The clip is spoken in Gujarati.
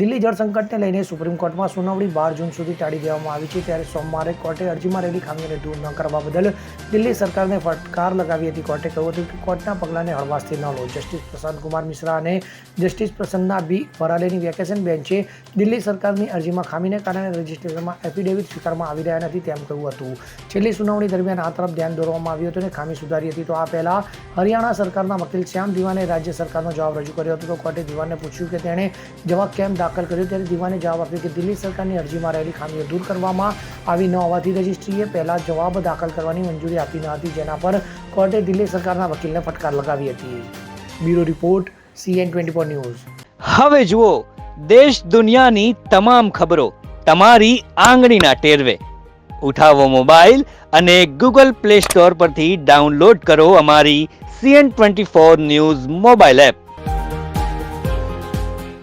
દિલ્હી જળ સંકટને લઈને સુપ્રીમ કોર્ટમાં સુનાવણી બાર જૂન સુધી ટાળી દેવામાં આવી છે. ત્યારે સોમવારે કોર્ટે અરજીમાં રહેલી ખામીને દૂર ન કરવા બદલ દિલ્હી સરકારને ફટકાર લગાવી હતી. કોર્ટે કહ્યું હતું કે કોર્ટના પગલાંને હળવાશથી ન લો. જસ્ટિસ પ્રશાંત કુમાર મિશ્રા અને જસ્ટિસ પ્રસન્ના બી વરાલેની વેકેશન બેન્ચે દિલ્હી સરકારની અરજીમાં ખામીને કારણે રજિસ્ટ્રેશનમાં એફિડેવિટ સ્વીકારવામાં આવી રહ્યા નથી તેમ કહ્યું હતું. છેલ્લી સુનાવણી દરમિયાન આ તરફ ધ્યાન દોરવામાં આવ્યું હતું અને ખામી સુધારી હતી. તો આ પહેલાં હરિયાણા સરકારના વકીલ શ્યામ દિવાને રાજ્ય સરકારનો જવાબ રજૂ કર્યો હતો. તો કોર્ટે દિવાનને પૂછ્યું કે તેણે જવાબ કેમ દાખલ કર્યું ત્યારે દિવાને જવાબ આપ્યો કે દિલ્હી સરકારની અરજીમાં રહેલી ખામીઓ દૂર કરવામાં આવી ન હોવાથી રજિસ્ટ્રીએ પહેલાં જવાબ દાખલ કરવાની મંજૂરી આપી ન હતી, જેના પર કોર્ટે દિલ્હી સરકારના વકીલને ફટકાર લગાવી હતી. Bureau report, CN twenty four news. હવે જુઓ, દેશ દુનિયાની તમામ ખબરો તમારી આંગળીના ટેરવે. ઉઠાવો મોબાઈલ અને ગૂગલ પ્લે સ્ટોર પરથી ડાઉનલોડ કરો અમારી CN twenty four news mobile app.